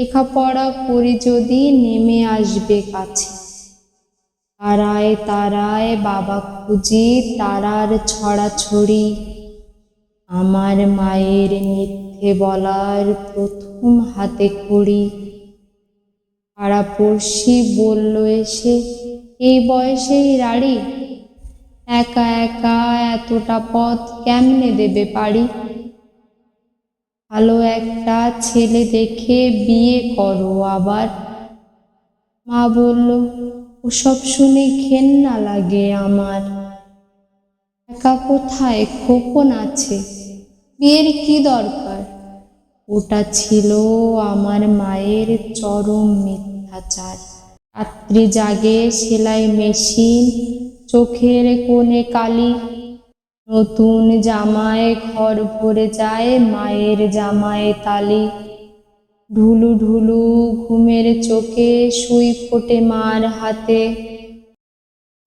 লেখাপড়া করি যদি নেমে আসবে কাছে। তারায় তারায় বাবা খুঁজি তারার ছড়াছড়ি। আমার মায়ের মিথ্যে বলার প্রথম হাতে খড়ি। পাড়াপড়শি বলল, এসে এই বয়সেই রাড়ি? একা একা এতটা পথ কেমনে দেবে পারি ভালো একটা ছেলে দেখে বিয়ে করো আবার। মা বলল, ওসব শুনে ঘেন্না লাগে আমার। একা কোথায়? খোকন আছে। বিয়ের কি দরকার? ওটা ছিল আমার মায়ের চরম মিথ্যাচার। রাত্রি জাগে সেলাই মেশিন, চোখের কোণে কালি নতুন জামায় ঘর ভরে যায় মায়ের জামায় তালি। ঢুলু ঢুলু ঘুমের চোখে সুই ফোটে মার হাতে।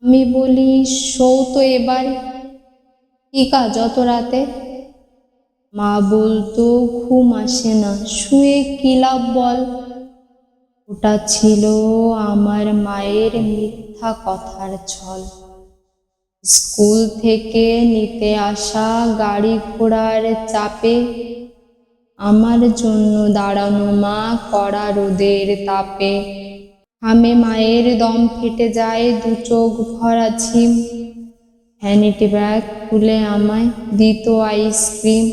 আমি বলি সৌ তো এবার। কি কাজ অত রাতে? মা বলতো, ঘুম আসে না, শুয়ে কি লাভ বল? ওটা ছিল আমার মায়ের মিথ্যা কথার ছল। স্কুল থেকে নিতে আসা গাড়ি ঘোড়ার চাপে আমার জন্য দাঁড়ানো মা কড়া রোদের তাপে। আমি মায়ের দম ফেটে যায়, দু চোখ ভরা ঝিম। ভ্যানিটি ব্যাগ খুলে আমায় দিত আইসক্রিম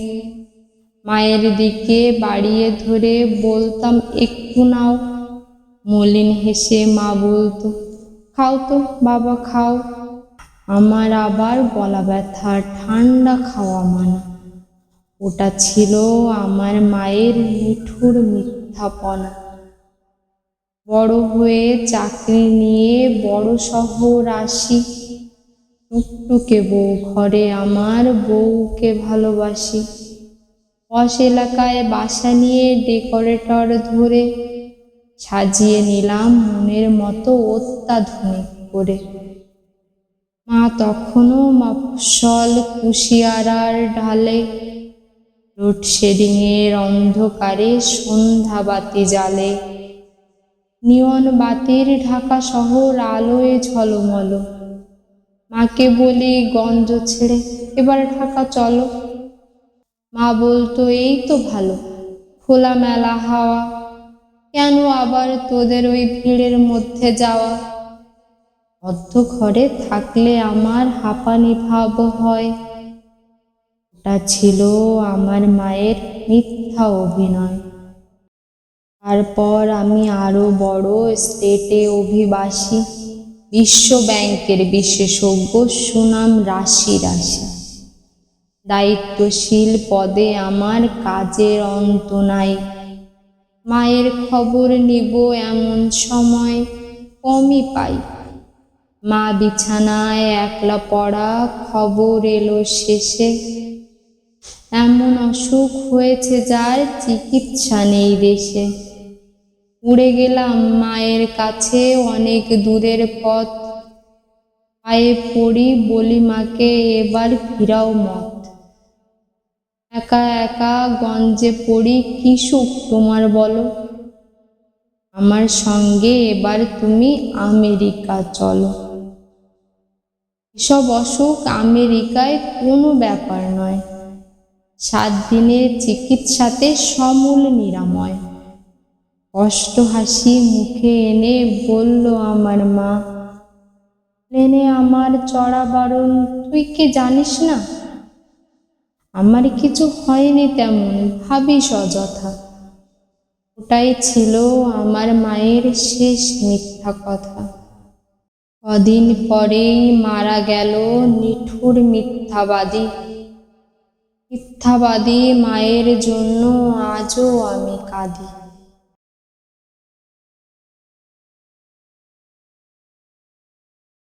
মায়ের দিকে বাড়িয়ে ধরে বলতাম, একটু নাও। মলিন হেসে মা বলতো, খাও তো, বাবা, খাও। আমার আবার গলা ব্যথা, ঠান্ডা খাওয়া মানা। ওটা ছিল আমার মায়ের মিঠুর মিথ্যাপনা। বড় হয়ে চাকরি নিয়ে বড় শহর আসি। টুকটুকে বউ ঘরে, আমার বউকে ভালোবাসি। পশ এলাকায় বাসা নিয়ে ডেকোরেটর ধরে সাজিয়ে নিলাম মনের মতো অত্যাধুনিক করে। মা তখনও মফসল কুশিয়ারার ঢালে লোডশেডিংয়ের অন্ধকারে সন্ধ্যা বাতি জ্বালে। নিয়ন বাতির ঢাকা শহর আলোয় ঝলমল। মাকে বলি গঞ্জ ছেড়ে, এবার ঢাকা চলো। মা বলতো, এই তো ভালো খোলা মেলা হাওয়া, কেন আবার তোদের ওই ভিড়ের মধ্যে যাওয়া? অর্ধ ঘরে থাকলে আমার হাঁপানি ভাব হয়। ওটা ছিল আমার মায়ের মিথ্যা অভিনয়। তারপর আমি আরও বড় স্টেটে অভিবাসী। বিশ্ব ব্যাংকের বিশেষজ্ঞ সুনাম রাশি রাশি। দায়িত্বশীল পদে আমার কাজের অন্ত নাই। মায়ের খবর নিব এমন সময়, কমই পাই। মা বিছানায় একলা পড়া খবর এলো শেষে। এমন অসুখ হয়েছে যার চিকিৎসা নেই দেশে। উড়ে গেলাম মায়ের কাছে অনেক দূরের পথ। পায়ে পড়ি বলি, মাকে এবার ফিরাও মত একা একা গঞ্জে পড়ি, কি সুখ তোমার বলো? আমার সঙ্গে এবার তুমি আমেরিকা চলো। এসব অসুখ আমেরিকায় কোনো ব্যাপার নয়। সাত দিনের চিকিৎসাতে সমূল নিরাময়। কষ্ট হাসি মুখে এনে বলল আমার মা, প্লেনে আমার চড়া বারণ, তুই কি জানিস না? আমার কিছু হয়নি তেমন ভাবিস অযথা ওটাই ছিল আমার মায়ের শেষ মিথ্যা কথা। কদিন পরেই মারা গেল নিঠুর মিথ্যাবাদী। মিথ্যাবাদী মায়ের জন্য আজও আমি কাঁদি।